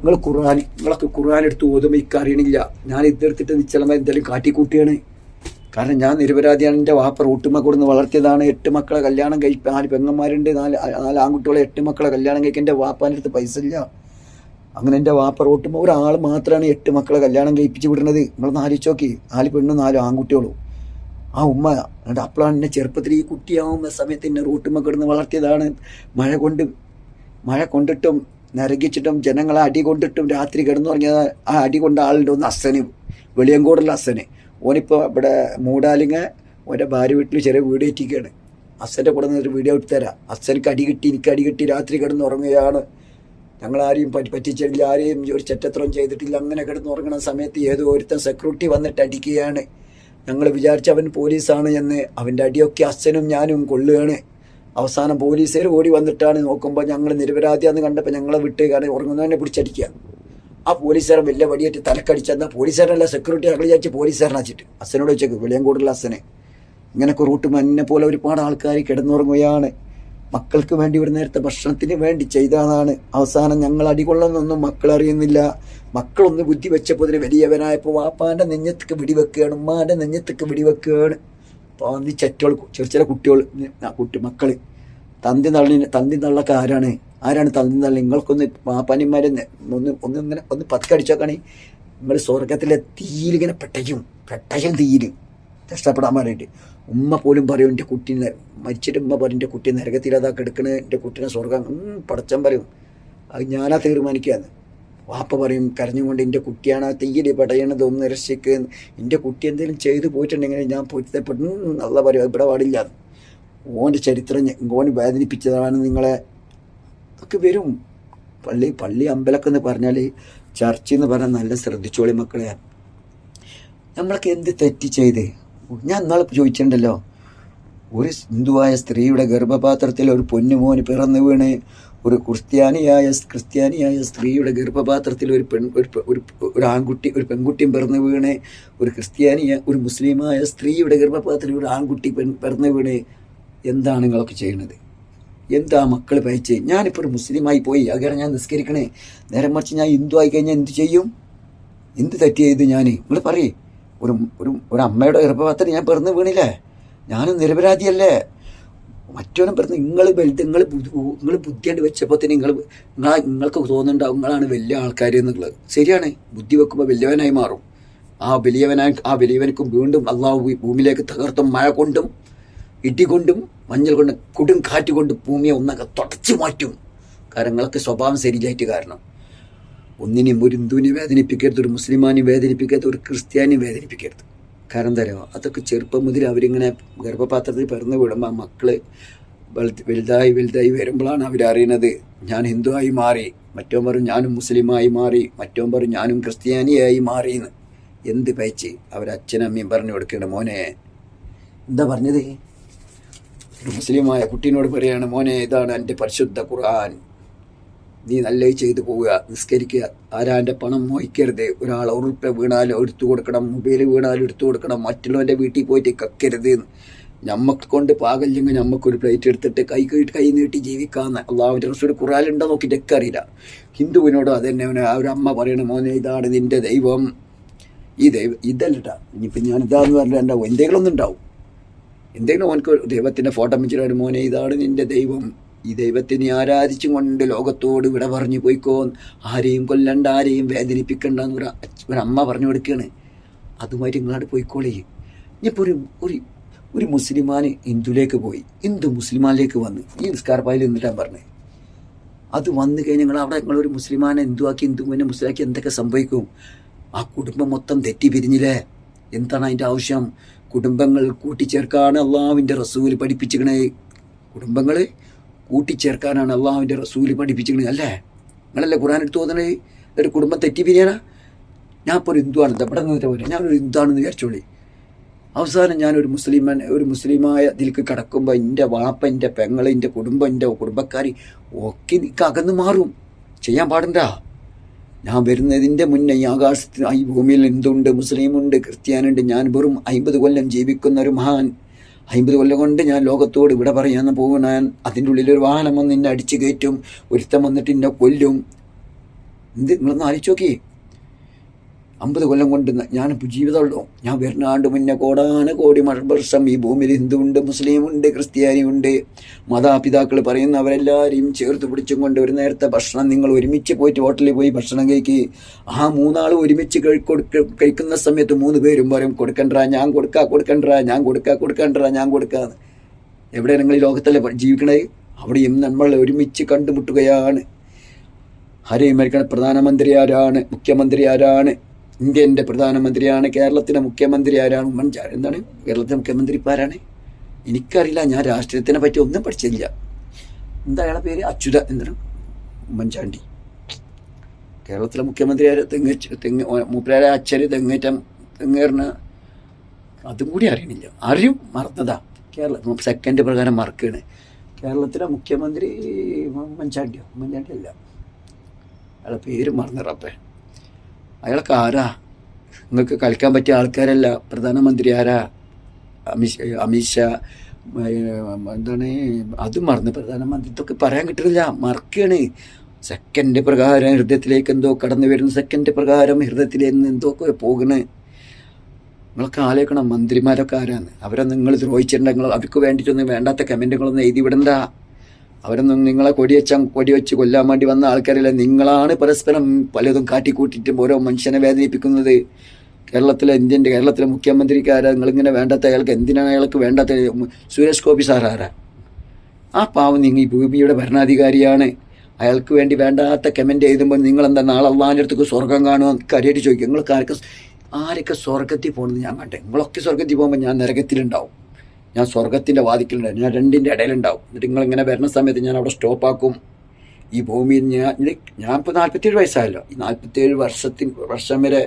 നിങ്ങൾ ഖുർആൻ നിങ്ങളൊക്കെ ഖുർആൻ എടുത്ത് ഓതുമ്പോൾ ഇക്കറിയണില്ല. ഞാൻ ഇതെടുത്തിട്ട് നിശ്ചലമായി എന്തെങ്കിലും കാട്ടിക്കൂട്ടിയാണ്. കാരണം ഞാൻ നിരപരാധിയാണ് എന്റെ വാപ്പ റൂട്ടുമ്മ കൊടുന്ന് വളർത്തിയതാണ്. എട്ട് മക്കളെ കല്യാണം കഴിപ്പ് നാല് പെങ്ങന്മാരുണ്ട് നാല് നാല് ആൺകുട്ടികളെ എട്ട് മക്കളെ കല്യാണം കഴിക്കാൻ എന്റെ വാപ്പാന്റെ അടുത്ത് പൈസ ഇല്ല അങ്ങനെ എന്റെ വാപ്പ റൂട്ടുമ്മ ഒരാൾ മാത്രമാണ് എട്ട് മക്കളെ കല്യാണം കഴിപ്പിച്ച് വിടുന്നത്. ആലോചിച്ച് നോക്കി നാല് പെണ്ണും നാല് ആൺകുട്ടികളും. ആ ഉമ്മ എന്നിട്ട് അപ്പോഴാണ് എന്നെ ചെറുപ്പത്തിൽ ഈ കുട്ടിയാവുന്ന സമയത്ത് എന്നെ റൂട്ടുമ്മ കിടന്ന് വളർത്തിയതാണ്. മഴ കൊണ്ട് മഴ കൊണ്ടിട്ടും നരകിച്ചിട്ടും ജനങ്ങളെ അടി കൊണ്ടിട്ടും രാത്രി കിടന്നു കിടന്നുറങ്ങിയത് ആ അടി കൊണ്ട ആളുണ്ട് ഒന്ന് അസന് വെളിയങ്കോടുള്ള അസന്. ഓനിപ്പോൾ ഇവിടെ മൂടാലിങ്ങ ഓന്റെ ഭാര്യ വീട്ടിൽ ചെറിയ വീട് കയറ്റിക്കാണ്. അച്ഛന്റെ കൂടെ നിന്നൊരു വീഡിയോ എടുത്തു തരാം. അച്ഛനക്ക് അടി കിട്ടി എനിക്ക് അടി കിട്ടി രാത്രി കിടന്ന് ഉറങ്ങുകയാണ്. ഞങ്ങളാരെയും പറ്റി പറ്റിച്ചിട്ടില്ല ആരെയും ഒരു ചെറ്റത്രം ചെയ്തിട്ടില്ല. അങ്ങനെ കിടന്ന് കിടന്നുറങ്ങുന്ന സമയത്ത് ഏതോ ഒരുത്തൻ സെക്യൂരിറ്റി വന്നിട്ട് അടിക്കുകയാണ്. ഞങ്ങൾ വിചാരിച്ച അവൻ പോലീസാണ് എന്ന് അവന്റെ അടിയൊക്കെ അച്ഛനും ഞാനും കൊള്ളുകയാണ്. അവസാനം പോലീസുകാർ ഓടി വന്നിട്ടാണ് നോക്കുമ്പോൾ ഞങ്ങൾ നിരപരാധിയാന്ന് കണ്ടപ്പോൾ ഞങ്ങളെ വിട്ട് കാരണം ഉറങ്ങുന്നവനെ പിടിച്ചടിക്കുക. ആ പോലീസുകാരൻ വലിയ വടിയായിട്ട് തലക്കടിച്ചെന്നാൽ പോലീസുകാരനല്ല സെക്യൂരിറ്റി അകളി വിചാരിച്ച് പോലീസുകാരനെ വെച്ചിട്ട് അച്ഛനോട് വെച്ചേക്ക് വെളിയങ്കോടുള്ള അച്ഛനെ ഇങ്ങനൊക്കെ റൂട്ട് എന്നെ പോലെ ഒരുപാട് ആൾക്കാർ കിടന്നുറങ്ങുകയാണ്. മക്കൾക്ക് വേണ്ടി ഒരു നേരത്തെ ഭക്ഷണത്തിന് വേണ്ടി ചെയ്തതാണ്. അവസാനം ഞങ്ങൾ അടികൊള്ളുന്നൊന്നും മക്കൾ അറിയുന്നില്ല മക്കളൊന്ന് ബുദ്ധി വെച്ചപ്പോൾ ഇതിന് വലിയവനായപ്പോൾ വാപ്പാന്റെ നെഞ്ഞത്തേക്ക് വെടിവെക്കുകയാണ് ഉമ്മാന്റെ നെഞ്ഞത്തേക്ക് വെടിവെക്കുകയാണ്. പാന്തി ചെറ്റോൾ ചെറിയ ചെറിയ കുട്ടികൾ കുട്ടി മക്കൾ തന്തി തള്ളിന് തന്തി തള്ളൊക്കെ ആരാണ് ആരാണ് തള്ളി നിങ്ങൾക്കൊന്ന് പാപ്പാനിമാരെ ഒന്ന് ഒന്ന് ഇങ്ങനെ ഒന്ന് പതുക്കടിച്ചോക്കാണെ നിങ്ങൾ സ്വർഗത്തിലെ തീയിൽ ഇങ്ങനെ പെട്ടയും പെട്ടയും തീയിൽ രക്ഷപ്പെടാൻ പറഞ്ഞിട്ട് ഉമ്മ പോലും പറയും എന്റെ കുട്ടീനെ മരിച്ചിട്ട് ഉമ്മ പറയും എന്റെ കുട്ടി നരകത്തിലതാ കിടക്കണേ എന്റെ കുട്ടീനെ സ്വർഗം പടച്ചൻ പറയും അത് ഞാനാ തീരുമാനിക്കുകയാണ് വാപ്പ പറയും കരഞ്ഞുകൊണ്ട് എന്റെ കുട്ടിയാണ് ആ തീയിൽ പെടയണത് ഒന്ന് രക്ഷിക്ക് എന്റെ കുട്ടി എന്തെങ്കിലും ചെയ്തു പോയിട്ടുണ്ടെങ്കിൽ ഞാൻ പൊരുത്തപ്പെട്ടു നല്ല പറയും ഇവിടെ പാടില്ല ഓന്റെ ചരിത്രം ഓൻ വേദനിപ്പിച്ചതാണ് നിങ്ങളെ ഒക്കെ വരും. പള്ളി പള്ളി അമ്പലമൊക്കെ എന്ന് പറഞ്ഞാൽ ചർച്ച എന്ന് പറഞ്ഞാൽ നല്ല ശ്രദ്ധിച്ചോളി മക്കളെ. നമ്മളൊക്കെ എന്ത് തെറ്റ് ചെയ്ത്? ഞാൻ ഇന്നാൾ ചോദിച്ചിട്ടുണ്ടല്ലോ ഒരു ഹിന്ദുവായ സ്ത്രീയുടെ ഗർഭപാത്രത്തിൽ ഒരു പൊന്നുമോന് പിറന്നു വീണ് ഒരു ക്രിസ്ത്യാനിയായ ക്രിസ്ത്യാനിയായ സ്ത്രീയുടെ ഗർഭപാത്രത്തിൽ ഒരു പെൺ ഒരു ഒരു ആൺകുട്ടി ഒരു പെൺകുട്ടിയും പിറന്നു വീണ് ഒരു ക്രിസ്ത്യാനിയ ഒരു മുസ്ലിമായ സ്ത്രീയുടെ ഗർഭപാത്രത്തിൽ ഒരു ആൺകുട്ടി പെൺ പിറന്നു വീണ് എന്താണ് നിങ്ങളൊക്കെ ചെയ്യുന്നത്? എന്താ മക്കൾ പയച്ച് ഞാനിപ്പോൾ ഒരു മുസ്ലിമായി പോയി. അകേറെ ഞാൻ നിസ്കരിക്കണേ. നേരം മറിച്ച് ഞാൻ ഹിന്ദു ആയി കഴിഞ്ഞാൽ എന്ത് ചെയ്യും? എന്ത് തെറ്റ് ചെയ്ത് ഞാൻ നിങ്ങൾ പറയേ. ഒരു ഒരു ഒരു അമ്മയുടെ ഗർഭപാത്രം ഞാൻ പിറന്ന് വീണില്ലേ? ഞാനും നിരപരാധിയല്ലേ? മറ്റവനും പറഞ്ഞ് നിങ്ങൾ വലുത് നിങ്ങൾ നിങ്ങൾ ബുദ്ധിയാണ്ട് വെച്ചപ്പോൾ തന്നെ നിങ്ങൾ നിങ്ങളാ നിങ്ങൾക്ക് തോന്നുന്നുണ്ടാവും നിങ്ങളാണ് വലിയ ആൾക്കാർ എന്നുള്ളത്. ശരിയാണ്. ബുദ്ധി വെക്കുമ്പോൾ വലിയവനായി മാറും. ആ വലിയവനായി ആ വലിയവനക്കും വീണ്ടും അള്ളാഹു ഭൂമിയിലേക്ക് തകർത്തും മഴ കൊണ്ടും ഇടി കൊണ്ടും മഞ്ഞൾ കൊണ്ടും കൊടും കാറ്റ് കൊണ്ട് ഭൂമിയെ ഒന്നൊക്കെ തുടച്ചു മാറ്റും. കാരണം സ്വഭാവം ശരിയായിട്ട് കാരണം. ഒന്നിനെയും ഒരു ഹിന്ദുവിനെ വേദനിപ്പിക്കരുത് ഒരു മുസ്ലിമാനെ വേദനിപ്പിക്കരുത് ഒരു ക്രിസ്ത്യാനി വേദനിപ്പിക്കരുത്. കാരണം തരാമോ അതൊക്കെ ചെറുപ്പം മുതൽ അവരിങ്ങനെ ഗർഭപാത്രത്തിൽ പിറന്നു വിടുമ്പോൾ വലുത് വലുതായി വലുതായി വരുമ്പോഴാണ് അവരറിയുന്നത് ഞാൻ ഹിന്ദുവായി മാറി മറ്റോ പറഞ്ഞു ഞാനും മുസ്ലിമായി മാറി മറ്റോ പറഞ്ഞു ഞാനും ക്രിസ്ത്യാനിയായി മാറിയെന്ന് എന്ത് പയച്ച് അവരച്ഛനമ്മയും പറഞ്ഞു കൊടുക്കണം മോനെ. എന്താ പറഞ്ഞത്? ഒരു മുസ്ലിമായ കുട്ടീനോട് പറയാണ് മോനെ ഇതാണ് എന്റെ പരിശുദ്ധ ഖുർആൻ. നീ നല്ല ചെയ്തു പോവുക നിസ്കരിക്കുക. ആരാന്റെ പണം മോഹിക്കരുത്. ഒരാൾ ഉറുപ്പ വീണാലും എടുത്തു കൊടുക്കണം മൊബൈൽ വീണാലും എടുത്തു കൊടുക്കണം മറ്റുള്ളവന്റെ വീട്ടിൽ പോയിട്ട് കക്കരുത്. ഞമ്മക്ക് കൊണ്ട് പാകല്ലെങ്കിൽ ഞമ്മക്കൊരു പ്ലേറ്റ് എടുത്തിട്ട് കൈ കൈ നീട്ടി ജീവിക്കാന്ന്. അള്ളാഹുവിന്റെ റസൂൽ ഖുറാലുണ്ടോ നോക്കിയിട്ട് ഒക്കെ അറിയില്ല. ഹിന്ദുവിനോട് അത് തന്നെ ആ ഒരു അമ്മ പറയണ മോനെ ഇതാണ് നിന്റെ ദൈവം. ഈ ദൈവം ഇതല്ലട്ടാ. ഞാൻ ഇതാന്ന് പറഞ്ഞാൽ ഉണ്ടാവും എന്തെങ്കിലും ഒന്നും ഉണ്ടാവും എന്തെങ്കിലും ഓനക്ക് ദൈവത്തിന്റെ ഫോട്ടോ വെച്ചിട്ട് മോനെ ഇതാണ് നിന്റെ ദൈവം. ഈ ദൈവത്തിനെ ആരാധിച്ചും കൊണ്ട് ലോകത്തോട് വിട പറഞ്ഞു പോയിക്കോ. ആരെയും കൊല്ലണ്ട ആരെയും വേദനിപ്പിക്കണ്ട എന്ന് ഒരു അമ്മ പറഞ്ഞു കൊടുക്കുകയാണ്. അതുമായിട്ട് നിങ്ങളാട് പോയിക്കോളേ. ഇനിയിപ്പോൾ ഒരു ഒരു ഒരു മുസ്ലിമാന് ഹിന്ദുവിലേക്ക് പോയി. ഹിന്ദു മുസ്ലിമാനിലേക്ക് വന്ന്. ഈ സ്കാർപ്പായിൽ നിന്നിട്ടാണ് പറഞ്ഞത് അത് വന്നു കഴിഞ്ഞാൽ നിങ്ങൾ അവിടെ നിങ്ങളൊരു മുസ്ലിമാനെ ഹിന്ദുവാക്കി ഹിന്ദുവിനെ മുസ്ലിമാക്കി എന്തൊക്കെ സംഭവിക്കും? ആ കുടുംബം മൊത്തം തെറ്റി പിരിഞ്ഞില്ലേ എന്താണ് അതിന്റെ ആവശ്യം? കുടുംബങ്ങൾ കൂട്ടിച്ചേർക്കാണ് അള്ളാഹുവിന്റെ റസൂൽ പഠിപ്പിച്ചിക്കണേ കുടുംബങ്ങൾ കൂട്ടിച്ചേർക്കാനാണ് അള്ളാഹുവിന്റെ റസൂൽ പഠിപ്പിച്ചിക്കണേ അല്ലേ? നിങ്ങളല്ലേ ഖുറാൻ എടുത്ത് തോന്നണേ ഒരു കുടുംബം തെറ്റി പിരിയാനാ? ഞാൻ ഇപ്പോൾ ഒരു ഹിന്ദുവാണ്. ഇവിടെ നിന്നിട്ട് പോലെ ഞാനൊരു ഹിന്ദുവാണെന്ന് വിചാരിച്ചോളി. അവസാനം ഞാനൊരു മുസ്ലിമൻ ഒരു മുസ്ലിമായ ഇതിലേക്ക് കടക്കുമ്പോൾ എന്റെ വാപ്പ എന്റെ പെങ്ങൾ എന്റെ കുടുംബം എന്റെ കുടുംബക്കാർ ഒക്കെ നിൽക്കകന്ന് മാറും. ചെയ്യാൻ പാടണ്ട? ഞാൻ വരുന്നതിന്റെ മുന്നേ ഈ ആകാശത്തിന് ഈ ഭൂമിയിൽ എന്തുണ്ട് മുസ്ലിമുണ്ട് ക്രിസ്ത്യാനുണ്ട് ഞാൻ വെറും അമ്പത് കൊല്ലം ജീവിക്കുന്ന ഒരു മഹാൻ. അമ്പത് കൊല്ലം കൊണ്ട് ഞാൻ ലോകത്തോട് ഇവിടെ പറയാമെന്ന് പോകും അതിന്റെ ഉള്ളിൽ ഒരു വാഹനം വന്ന് എന്നെ അടിച്ചു കയറ്റും ഒരുത്തം വന്നിട്ട് എന്നെ കൊല്ലും. എന്ത്? നിങ്ങളൊന്ന് ആലോചിച്ച് നോക്കി അമ്പത് കൊല്ലം കൊണ്ട് ഞാൻ ജീവിതമുള്ളൂ ഞാൻ വരുന്ന മുന്നേ കോടാന കോടി വർഷം ഈ ഭൂമിയിൽ ഹിന്ദുവുണ്ട് മുസ്ലിമുണ്ട് ക്രിസ്ത്യാനിയുണ്ട്. മാതാപിതാക്കൾ പറയുന്ന അവരെല്ലാവരെയും ചേർത്ത് പിടിച്ചും കൊണ്ട് ഒരു നേരത്തെ ഭക്ഷണം നിങ്ങൾ ഒരുമിച്ച് പോയിട്ട് ഹോട്ടലിൽ പോയി ഭക്ഷണം കഴിക്കുക ആ മൂന്നാൾ ഒരുമിച്ച് കഴി- കൊടുക്ക- കഴിക്കുന്ന സമയത്ത് മൂന്ന് പേരും പറയും കൊടുക്കണ്ട ഞാൻ കൊടുക്കാ കൊടുക്കണ്ട ഞാൻ കൊടുക്കാ കൊടുക്കണ്ട ഞാൻ കൊടുക്കാന്ന്. എവിടെ നിങ്ങൾ ഈ ലോകത്തല്ലേ ജീവിക്കണേ അവിടെയും നമ്മൾ ഒരുമിച്ച് കണ്ടുമുട്ടുകയാണ്. ആരെയും മരിക്കണ പ്രധാനമന്ത്രി ആരാണ്? മുഖ്യമന്ത്രി ആരാണ്? ഇന്ത്യന്റെ പ്രധാനമന്ത്രിയാണ് കേരളത്തിന്റെ മുഖ്യമന്ത്രി ആരാണ്? ഉമ്മൻചാണ്ടി. എന്താണ്? കേരളത്തിലെ മുഖ്യമന്ത്രി ആരാണ്? എനിക്കറിയില്ല ഞാൻ രാഷ്ട്രീയത്തിനെ പറ്റി ഒന്നും പഠിച്ചില്ല എന്താ അയാളെ പേര്? അച്യുത എന്താണ് ഉമ്മൻചാണ്ടി. കേരളത്തിലെ മുഖ്യമന്ത്രി ആര്? തെങ്ങ് തെങ്ങ് മൂപ്പരായ അച്ഛന് തെങ്ങേറ്റം തെങ്ങേറിന്. അതും കൂടി അറിയണില്ല. അറിയും മറന്നതാ. കേരള സെക്കൻഡ് പ്രകാരം മറക്കുകയാണ് കേരളത്തിലെ മുഖ്യമന്ത്രി ഉമ്മൻചാണ്ടിയോ? ഉമ്മൻചാണ്ടി അല്ല അയാളെ പേര് മറന്നു റബ്ബേ അയാൾക്ക് ആരാ? നിങ്ങൾക്ക് കളിക്കാൻ പറ്റിയ ആൾക്കാരല്ല. പ്രധാനമന്ത്രി ആരാ? അമിത് അമിത്ഷാ എന്താണ്? അതും മറന്ന് പ്രധാനമന്ത്രി ഇതൊക്കെ പറയാൻ കിട്ടുന്നില്ല. മറക്കുകയാണ് സെക്കൻഡ് പ്രകാരം ഹൃദയത്തിലേക്ക് എന്തോ കടന്നു വരുന്ന സെക്കൻഡ് പ്രകാരം ഹൃദയത്തിലേക്ക് നിന്ന് എന്തോ പോകണേ നിങ്ങളൊക്കെ ആലോചിക്കണം മന്ത്രിമാരൊക്കെ ആരാണ് അവരെ നിങ്ങൾ ദ്രോഹിച്ചിട്ടുണ്ടെങ്കിൽ അവർക്ക് വേണ്ടിയിട്ടൊന്നും വേണ്ടാത്ത കമന്റുകളൊന്നും എഴുതി വിടണ്ട. അവരൊന്നും നിങ്ങളെ കൊടിവെച്ച കൊടിവെച്ച് കൊല്ലാൻ വേണ്ടി വന്ന ആൾക്കാരല്ല. നിങ്ങളാണ് പരസ്പരം പലതും കാട്ടിക്കൂട്ടിയിട്ടും ഓരോ മനുഷ്യനെ വേദനിപ്പിക്കുന്നത്. കേരളത്തിലെ ഇന്ത്യന്റെ കേരളത്തിലെ മുഖ്യമന്ത്രിക്കാരാ. നിങ്ങളിങ്ങനെ വേണ്ടാത്ത അയാൾക്ക് എന്തിനാണ് അയാൾക്ക് വേണ്ടാത്ത? സുരേഷ് ഗോപി സാർ ആരാ? ആ പാവം നിങ്ങൾ ഈ ഭൂമിയുടെ ഭരണാധികാരിയാണ്. അയാൾക്ക് വേണ്ടി വേണ്ടാത്ത കമന്റ് എഴുതുമ്പോൾ നിങ്ങളെന്താ നാളെ അള്ളാന്റെ അടുത്തേക്ക് സ്വർഗം കാണുമോ കാര്യമായിട്ട് ചോദിക്കും. നിങ്ങൾക്ക് ആരൊക്കെ ആരൊക്കെ സ്വർഗത്തിൽ പോകണമെന്ന് ഞാൻ കണ്ടേ. നിങ്ങളൊക്കെ സ്വർഗത്തിൽ പോകുമ്പോൾ ഞാൻ നരകത്തിലുണ്ടാവും. ഞാൻ സ്വർഗത്തിന്റെ വാതിക്കലുണ്ടാവും ഞാൻ രണ്ടിന്റെ ഇടയിലുണ്ടാവും. എന്നിട്ട് നിങ്ങളിങ്ങനെ വരുന്ന സമയത്ത് ഞാൻ അവിടെ സ്റ്റോപ്പാക്കും ഈ ഭൂമിയിൽ ഞാൻ ഞാൻ ഇപ്പോൾ നാൽപ്പത്തേഴ് വയസ്സായല്ലോ. ഈ നാൽപ്പത്തേഴ് വർഷത്തിൽ വർഷം വരെ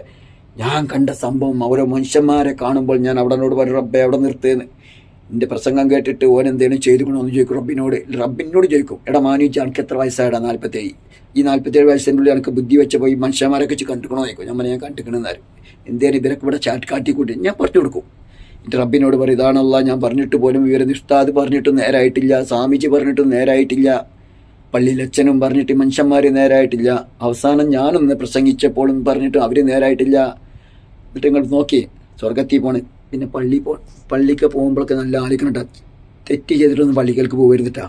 ഞാൻ കണ്ട സംഭവം ഓരോ മനുഷ്യന്മാരെ കാണുമ്പോൾ ഞാൻ അവിടനോട് പറയും റബ്ബെ അവിടെ നിർത്തേന്ന്. എന്റെ പ്രസംഗം കേട്ടിട്ട് ഓൻ എന്തെങ്കിലും എന്ന് ചോദിക്കും റബ്ബിനോട് റബ്ബിനോട് ചോദിക്കും എടാ മാനിച്ച് എനിക്ക് എത്ര വയസ്സായടാ നാൽപ്പത്തേഴ് ഈ നാൽപ്പത്തേഴ് വയസ്സിന്റെ ഉള്ളിൽ എനിക്ക് ബുദ്ധി വെച്ച പോയി മനുഷ്യന്മാരെ വെച്ച് കണ്ടുക്കണോ ചോദിക്കും ഞാൻ ഞാൻ കണ്ടുക്കണമെന്നാരും എന്തേലും ഇവരൊക്കെ ഇവിടെ ചാറ്റ് കാട്ടിക്കൂട്ടി? ഞാൻ പറഞ്ഞു കൊടുക്കും. റബ്ബിനോട് പറയും ഇതാണല്ല ഞാൻ പറഞ്ഞിട്ട് പോലും ഉസ്താദ് പറഞ്ഞിട്ടും നേരായിട്ടില്ല സ്വാമിജി പറഞ്ഞിട്ട് നേരായിട്ടില്ല പള്ളിയിലച്ഛനും പറഞ്ഞിട്ട് മനുഷ്യന്മാർ നേരായിട്ടില്ല. അവസാനം ഞാനൊന്ന് പ്രസംഗിച്ചപ്പോഴും പറഞ്ഞിട്ട് അവർ നേരായിട്ടില്ല. എന്നിട്ട് നിങ്ങൾ നോക്കി സ്വർഗത്തിൽ പോണ് പിന്നെ പള്ളി പോ പള്ളിക്ക് പോകുമ്പോഴൊക്കെ നല്ല ആലോചിക്കണട്ടാ തെറ്റ് ചെയ്തിട്ടൊന്നും പള്ളികൾക്ക് പോകരുതിട്ടാ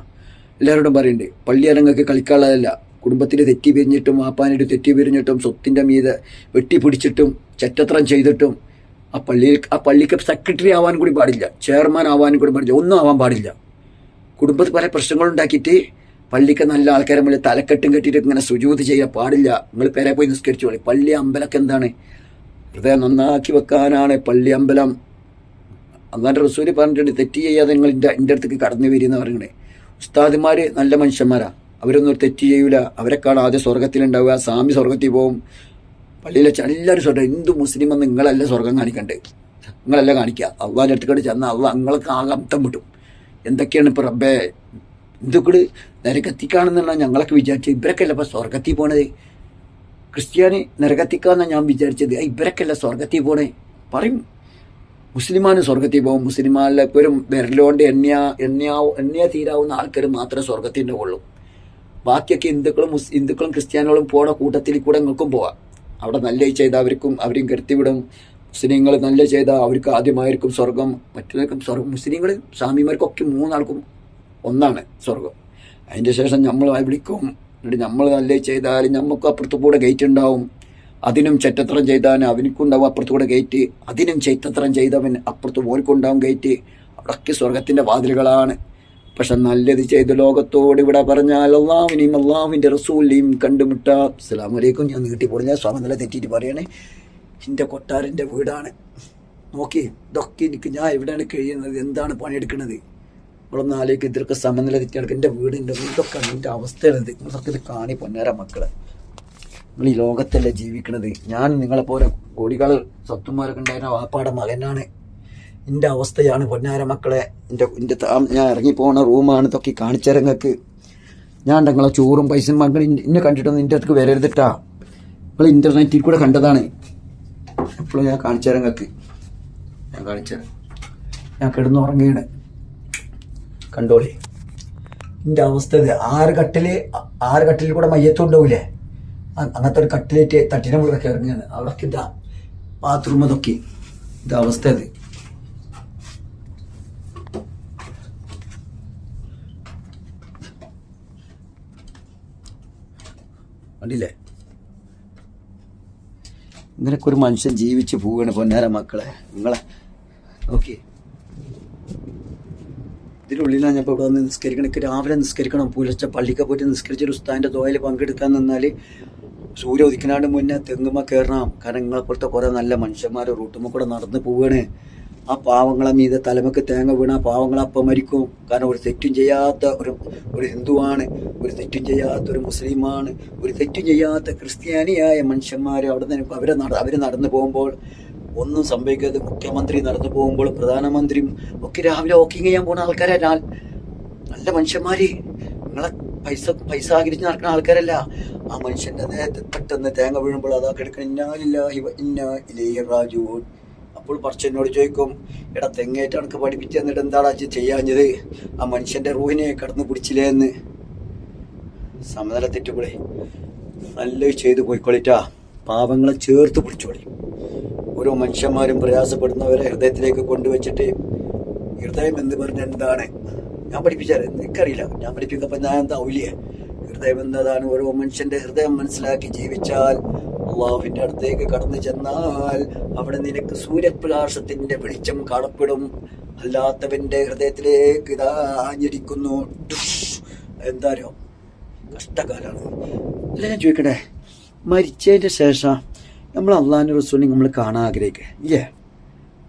എല്ലാവരോടും പറയുന്നുണ്ട് പള്ളി അരങ്ങൾക്ക് കളിക്കാനുള്ളതല്ല കുടുംബത്തിൽ തെറ്റി പിരിഞ്ഞിട്ടും ആപ്പാനിട്ട് തെറ്റി പിരിഞ്ഞിട്ടും സ്വത്തിന്റെ മീതെ വെട്ടിപ്പിടിച്ചിട്ടും ചറ്റത്രം ചെയ്തിട്ടും ആ പള്ളിയിൽ ആ പള്ളിക്ക് സെക്രട്ടറി ആവാൻ കൂടി പാടില്ല ചെയർമാൻ ആവാനും കൂടി പാടില്ല ഒന്നും ആവാൻ പാടില്ല. കുടുംബത്തിൽ പല പ്രശ്നങ്ങളുണ്ടാക്കിയിട്ട് പള്ളിക്ക് നല്ല ആൾക്കാരെ മുന്നിൽ തലക്കെട്ടും കെട്ടിയിട്ട് ഇങ്ങനെ സുജൂത് ചെയ്യാൻ പാടില്ല. നിങ്ങൾ പേരെ പോയി നിസ്കരിച്ചോളി പള്ളി അമ്പലമൊക്കെ എന്താണ്? ഹൃദയം നന്നാക്കി വെക്കാനാണ് പള്ളി അമ്പലം. അങ്ങനെ റസൂൽ പറഞ്ഞിട്ടുണ്ട് തെറ്റ് ചെയ്യാതെ നിങ്ങൾ എന്റെ എന്റെ അടുത്തേക്ക് കടന്നു വരിയെന്ന് പറയണേ ഉസ്താദിമാർ നല്ല മനുഷ്യന്മാരാണ് അവരൊന്നും തെറ്റ് ചെയ്യൂല. അവരെക്കാണ് ആദ്യം സ്വർഗത്തിലുണ്ടാവുക സ്വാമി സ്വർഗത്തിൽ പോവും പള്ളിയിലെ വെച്ച് എല്ലാവരും സ്വർഗം ഹിന്ദു മുസ്ലിം എന്ന് നിങ്ങളല്ല സ്വർഗം കാണിക്കണ്ടേ? നിങ്ങളല്ല കാണിക്കുക. അള്ളാഹിന്റെ അടുത്തേക്ക് ചെന്നാൽ അള്ളാഹ് നിങ്ങൾക്ക് ആകെ വിട്ടും. എന്തൊക്കെയാണ് ഇപ്പോൾ റബ്ബേ? ഹിന്ദുക്കൾ നരകത്തിക്കാണെന്നുള്ള ഞങ്ങളൊക്കെ വിചാരിച്ചത്. ഇവരൊക്കെയല്ല ഇപ്പോൾ സ്വർഗത്തിൽ പോണത്? ക്രിസ്ത്യാനി നരകത്തിക്കാന്നാണ് ഞാൻ വിചാരിച്ചത്. ഇവരൊക്കെയല്ല സ്വർഗത്തിൽ പോണേ? പറയും. മുസ്ലിമാന് സ്വർഗത്തിൽ പോകും. മുസ്ലിമാനിലെ ഒരു വിരലുകൊണ്ട് എണ്ണിയ എണ്ണയാവും എണ്ണിയ തീരാവുന്ന ആൾക്കാർ മാത്രമേ സ്വർഗത്തിന്റെ ഉള്ളൂ. ബാക്കിയൊക്കെ ഹിന്ദുക്കളും മുസ് ഹിന്ദുക്കളും ക്രിസ്ത്യാനികളും പോണ കൂട്ടത്തിൽ കൂടെ നിങ്ങൾക്കും പോവാം. അവിടെ നല്ല ചെയ്ത അവർക്കും അവരെയും കരുത്തിവിടും മുസ്ലിങ്ങൾ നല്ല ചെയ്ത അവർക്ക് ആദ്യമായിരിക്കും സ്വർഗം. മറ്റുള്ളവർക്കും സ്വർഗം മുസ്ലിങ്ങൾ സ്വാമിമാർക്കൊക്കെ മൂന്നാൾക്കും ഒന്നാണ് സ്വർഗം. അതിന്റെ ശേഷം നമ്മൾ വിളിക്കും. എന്നിട്ട് നമ്മൾ നല്ല ചെയ്താൽ നമുക്ക് അപ്പുറത്ത് കൂടെ ഗേറ്റ് ഉണ്ടാവും. അതിനും ചെറ്റത്രം ചെയ്താൽ അവനിക്കുണ്ടാവും അപ്പുറത്ത് കൂടെ ഗേറ്റ് അതിനും ചെറ്റത്രം ചെയ്തവൻ അപ്പുറത്ത് ഓർക്കുണ്ടാവും ഗേറ്റ് അവിടൊക്കെ സ്വർഗത്തിന്റെ വാതിലുകളാണ്. പക്ഷെ നല്ലത് ചെയ്ത് ലോകത്തോട് ഇവിടെ പറഞ്ഞാൽ അള്ളാവിനെയും അള്ളാവിന്റെ റസൂലിനെയും കണ്ടുമുട്ടാ. അസ്സലാമു അലൈക്കും. ഞാൻ നീട്ടി പോലും ഞാൻ നല്ല തെറ്റിയിട്ട് പറയണേ. എന്റെ കൊട്ടാരന്റെ വീടാണ്. നോക്കി ഇതൊക്കെ എനിക്ക് ഞാൻ എവിടെയാണ് കഴിയുന്നത്? എന്താണ് പണിയെടുക്കുന്നത്? നിങ്ങളൊന്ന് ആലോചിക്കും. ഇതിലൊക്കെ സമനില തെറ്റിയെടുക്കും എന്റെ വീടിന്റെ വീടൊക്കെ എന്റെ അവസ്ഥയാണിത്. ഇത് കാണി പൊന്നേര മക്കളെ. നിങ്ങൾ ഈ ലോകത്തല്ലേ ജീവിക്കണത്? ഞാൻ നിങ്ങളെപ്പോലെ കോടികൾ സ്വത്തുമാരൊക്കെ ഉണ്ടായിരുന്ന വാപ്പാടെ മകനാണ്. എന്റെ അവസ്ഥയാണ് പൊന്നാര മക്കളെ. എന്റെ എന്റെ ഞാൻ ഇറങ്ങിപ്പോണ റൂമാണ് ഇതൊക്കെ കാണിച്ചരങ്ങൾക്ക് ഞാൻ നിങ്ങളെ ചോറും പൈസയും മകൾ എന്നെ കണ്ടിട്ടൊന്നും എന്റെ അടുത്ത് വരരുതിട്ടാ. നിങ്ങൾ ഇന്റർനെറ്റിൽ കൂടെ കണ്ടതാണ്. എപ്പോഴും ഞാൻ കാണിച്ചരങ്ങൾക്ക് ഞാൻ കാണിച്ചത് ഞാൻ കിടന്നു ഉറങ്ങിയാണ് കണ്ടോളി. എന്റെ അവസ്ഥ ആറ് കട്ടിൽ ആറ് കട്ടിൽ കൂടെ മയ്യത്തുണ്ടാവില്ലേ അങ്ങനത്തെ ഒരു കട്ടിലേറ്റ് തട്ടിനെ മുകളിലൊക്കെ ഇറങ്ങിയാണ് അവിടൊക്കെ ഇതാ. ബാത്റൂം അതൊക്കെ. ഇത് അവസ്ഥ അത് കണ്ടില്ലേ? ഇങ്ങനൊക്കെ ഒരു മനുഷ്യൻ ജീവിച്ച് പോവുകയാണ് പൊന്നാര മക്കളെ. നിങ്ങളെ ഓക്കെ ഇതിനുള്ളിലാണ് ഞാൻ ഇപ്പോൾ ഇവിടെ വന്ന് നിസ്കരിക്കണം. എനിക്ക് രാവിലെ നിസ്കരിക്കണം. പുലർച്ചെ പള്ളിക്ക് പോയിട്ട് നിസ്കരിച്ച ഒരു ഉസ്താന്റെ തോയിൽ പങ്കെടുക്കാൻ നിന്നാൽ സൂര്യ ഉദിക്കുന്നതിന് മുന്നേ തെങ്ങുമ്മ കയറണം. കാരണം നിങ്ങളെപ്പോലത്തെ കുറേ നല്ല മനുഷ്യന്മാർ റൂട്ടുമ്മ കൂടെ നടന്ന് പോവുകയാണ്. ആ പാവങ്ങളെ മീതെ തലമക്ക് തേങ്ങ വീണ ആ പാവങ്ങൾ അപ്പം മരിക്കും. കാരണം ഒരു തെറ്റും ചെയ്യാത്ത ഒരു ഒരു ഹിന്ദുവാണ് ഒരു തെറ്റും ചെയ്യാത്ത ഒരു മുസ്ലിമാണ് ഒരു തെറ്റും ചെയ്യാത്ത ക്രിസ്ത്യാനിയായ മനുഷ്യന്മാർ അവിടെ നിന്ന് അവരെ അവർ നടന്നു പോകുമ്പോൾ ഒന്നും സംഭവിക്കാതെ മുഖ്യമന്ത്രി നടന്നു പോകുമ്പോൾ പ്രധാനമന്ത്രിയും ഒക്കെ രാവിലെ വാക്കിങ് ചെയ്യാൻ പോകുന്ന ആൾക്കാരെ ഞാൻ നല്ല മനുഷ്യന്മാർ നിങ്ങളെ പൈസ പൈസ ആഗ്രഹിച്ച് നടക്കുന്ന ആൾക്കാരല്ല. ആ മനുഷ്യന്റെ നേരത്തെ പെട്ടെന്ന് തേങ്ങ വീഴുമ്പോൾ അതാ കിടക്കണം. ഇന്നാലില്ലാഹി ഇന്നാ ഇലൈഹി റാജിഊൻ. അപ്പോൾ പറച്ചെന്നോട് ചോദിക്കും എടാ തെങ്ങേറ്റ കണക്ക് പഠിപ്പിച്ച് എന്നിട്ട് എന്താടാ ചെയ്യാഞ്ഞത്? ആ മനുഷ്യന്റെ റൂഹിനെ കടന്നു പിടിച്ചില്ലേ എന്ന്. സമനില തെറ്റുപൊളി നല്ല ചെയ്തു പോയിക്കൊള്ളിറ്റാ പാപങ്ങളെ ചേർത്ത് പിടിച്ചോളി. ഓരോ മനുഷ്യന്മാരും പ്രയാസപ്പെടുന്നവരെ ഹൃദയത്തിലേക്ക് കൊണ്ടുവച്ചിട്ട് ഹൃദയം എന്ന് പറഞ്ഞ എന്താണ്? ഞാൻ പഠിപ്പിച്ചാലേ? എനിക്കറിയില്ല ഞാൻ പഠിപ്പിക്കപ്പോൾ ഞാൻ എന്താ ഔലിയ? ഹൃദയം എന്നതാണ് ഓരോ മനുഷ്യന്റെ ഹൃദയം മനസ്സിലാക്കി ജീവിച്ചാൽ അള്ളാഹുവിന്റെ അടുത്തേക്ക് കടന്നു ചെന്നാൽ അവിടെ നിനക്ക് സൂര്യപ്രകാശത്തിന്റെ വെളിച്ചം കാണപ്പെടും. അല്ലാത്തവന്റെ ഹൃദയത്തിലേക്ക് ഇതാ ആഞ്ഞടിക്കുന്നു. എന്താരോ കഷ്ടകാലാണ്. അല്ല ഞാൻ ചോദിക്കട്ടെ മരിച്ചതിന്റെ ശേഷം നമ്മൾ അള്ളാഹിന്റെ റസൂലിനെ നമ്മൾ കാണാൻ ആഗ്രഹിക്കുക ഇല്ലേ?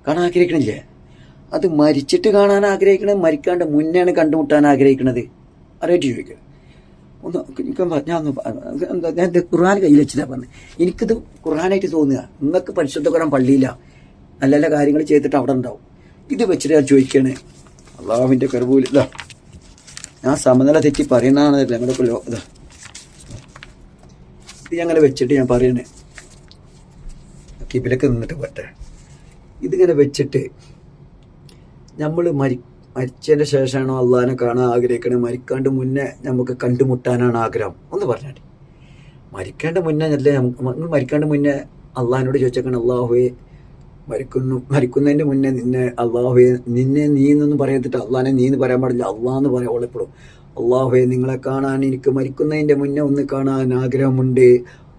കാണാൻ ആഗ്രഹിക്കണില്ലേ? അത് മരിച്ചിട്ട് കാണാൻ ആഗ്രഹിക്കണത് മരിക്കാണ്ട് മുന്നെയാണ് കണ്ടുമുട്ടാൻ ആഗ്രഹിക്കണത്. അറിയായിട്ട് ചോദിക്കുക ഒന്ന് എനിക്ക് ഞാൻ ഞാൻ ഖുർആൻ കയ്യിൽ വെച്ചിട്ടാ പറഞ്ഞത് എനിക്കിത് ഖുർആനായിട്ട് തോന്നുക. നിങ്ങൾക്ക് പരിശുദ്ധ ഖുർആൻ പള്ളിയില്ല. നല്ല നല്ല കാര്യങ്ങൾ ചെയ്തിട്ട് അവിടെ ഉണ്ടാവും. ഇത് വെച്ചിട്ട് ഞാൻ ചോദിക്കണേ. അള്ളാഹുവിന്റെ കരുവൂലില്ല ഞാൻ സമനില തെറ്റി പറയുന്നതാണ് ഞങ്ങളുടെ ലോ ഇതാ. ഇത് ഞങ്ങൾ വെച്ചിട്ട് ഞാൻ പറയണേ. കിബിലൊക്കെ നിന്നിട്ട് പറ്റേ ഇതിങ്ങനെ വെച്ചിട്ട് നമ്മൾ മരി മരിച്ചതിന്റെ ശേഷമാണോ അള്ളാഹിനെ കാണാൻ ആഗ്രഹിക്കണേ? മരിക്കാണ്ട് മുന്നേ നമുക്ക് കണ്ടുമുട്ടാനാണ് ആഗ്രഹം. ഒന്ന് പറഞ്ഞാൽ മരിക്കാണ്ട് മുന്നേ അല്ലേ നമുക്ക് മരിക്കാണ്ട് മുന്നേ അള്ളാഹിനോട് ചോദിച്ചേക്കണം അള്ളാഹുവെ മരിക്കുന്നു മരിക്കുന്നതിന്റെ മുന്നേ നിന്നെ അള്ളാഹുവെ നിന്നെ നീ എന്നൊന്നും പറയത്തിട്ട് അള്ളാഹിനെ നീ എന്ന് പറയാൻ പാടില്ല. അള്ളാഹ് എന്ന് പറയാൻ എപ്പോഴും അള്ളാഹുവെ നിങ്ങളെ കാണാൻ എനിക്ക് മരിക്കുന്നതിന്റെ മുന്നേ ഒന്ന് കാണാൻ ആഗ്രഹമുണ്ട്.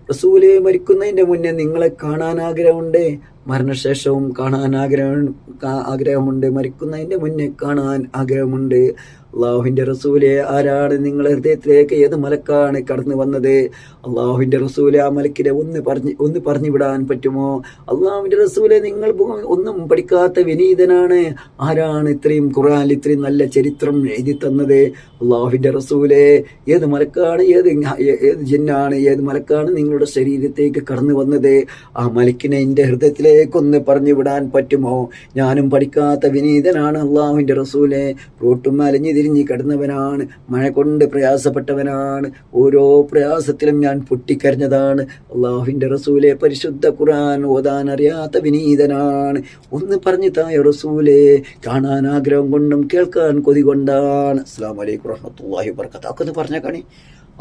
റസൂലെ മരിക്കുന്നതിന്റെ മുന്നേ നിങ്ങളെ കാണാൻ ആഗ്രഹമുണ്ട് മരണശേഷവും കാണാൻ ആഗ്രഹം ആഗ്രഹമുണ്ട് മരിക്കുന്നതിന്റെ മുന്നേ കാണാൻ ആഗ്രഹമുണ്ട്. അള്ളാഹുവിന്റെ റസൂലെ ആരാണ് നിങ്ങളെ ഹൃദയത്തിലേക്ക് ഏത് മലക്കാണ് കടന്നു വന്നത്? അള്ളാഹുവിന്റെ റസൂലെ ആ മലക്കിനെ ഒന്ന് പറഞ്ഞ് ഒന്ന് പറഞ്ഞു വിടാൻ പറ്റുമോ? അള്ളാഹുവിന്റെ റസൂലെ നിങ്ങൾ ഒന്നും പഠിക്കാത്ത വിനീതനാണ്. ആരാണ് ഇത്രയും ഖുറാൻ ഇത്രയും നല്ല ചരിത്രം എഴുതി തന്നത്? അള്ളാഹുവിന്റെ റസൂലെ ഏത് മലക്കാണ് ഏത് ഏത് ജിന്നാണ് ഏത് മലക്കാണ് നിങ്ങളുടെ ശരീരത്തേക്ക് കടന്നു വന്നത്? ആ മലക്കിനെ എന്റെ ഹൃദയത്തിലേക്കൊന്ന് പറഞ്ഞു വിടാൻ പറ്റുമോ? ഞാനും പഠിക്കാത്ത വിനീതനാണ് അള്ളാഹുവിന്റെ റസൂലെ. റോട്ടും അലഞ്ഞു തിരിഞ്ഞ് കിടന്നവനാണ്. മഴ കൊണ്ട് പ്രയാസപ്പെട്ടവനാണ്. ഓരോ പ്രയാസത്തിലും ഞാൻ പൊട്ടിക്കരഞ്ഞതാണ്. അള്ളാഹുവിന്റെ റസൂലെ പരിശുദ്ധ ഖുർആൻ ഓതാൻ അറിയാത്ത വിനീതനാണ്. ഒന്ന് പറഞ്ഞു തായ റസൂലെ കാണാൻ ആഗ്രഹം കൊണ്ടും കേൾക്കാൻ കൊതി കൊണ്ടാണ്. അസ്സാം വലൈക്കും വറഹമത്തല്ലാഹി വർക്കത്ത് പറഞ്ഞ കണി.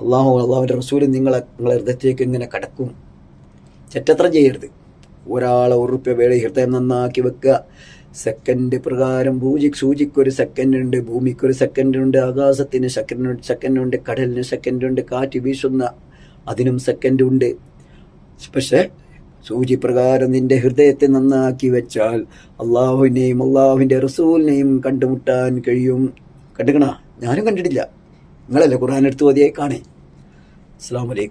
അള്ളാഹു അള്ളാഹുവിന്റെ റസൂൽ നിങ്ങളെ നിങ്ങളെ ഹൃദയത്തേക്ക് ഇങ്ങനെ കടക്കും. ചെറ്റത്രം ചെയ്യരുത്. ഒരാളെ ഉറുപ്പ്യ വേളി ഹൃദയം നന്നാക്കി വെക്കുക. സെക്കൻഡ് പ്രകാരം ഭൂജി സൂചിക്കൊരു സെക്കൻഡ് ഉണ്ട് ഭൂമിക്കൊരു സെക്കൻഡ് ഉണ്ട് ആകാശത്തിന് സെക്കൻഡ് സെക്കൻഡ് ഉണ്ട് കടലിന് സെക്കൻഡ് ഉണ്ട് കാറ്റ് വീശുന്ന അതിനും സെക്കൻഡ് ഉണ്ട് പക്ഷേ സൂചി പ്രകാരം നിന്റെ ഹൃദയത്തെ നന്നാക്കി വെച്ചാൽ അള്ളാഹുവിനെയും അള്ളാഹുവിന്റെ റസൂലിനെയും കണ്ടുമുട്ടാൻ കഴിയും. കണ്ടുക്കണ? ഞാനും കണ്ടിട്ടില്ല. നിങ്ങളല്ലേ ഖുർആൻ എടുത്ത് മതിയായി കാണേ. അസ്സാം വലൈക്കും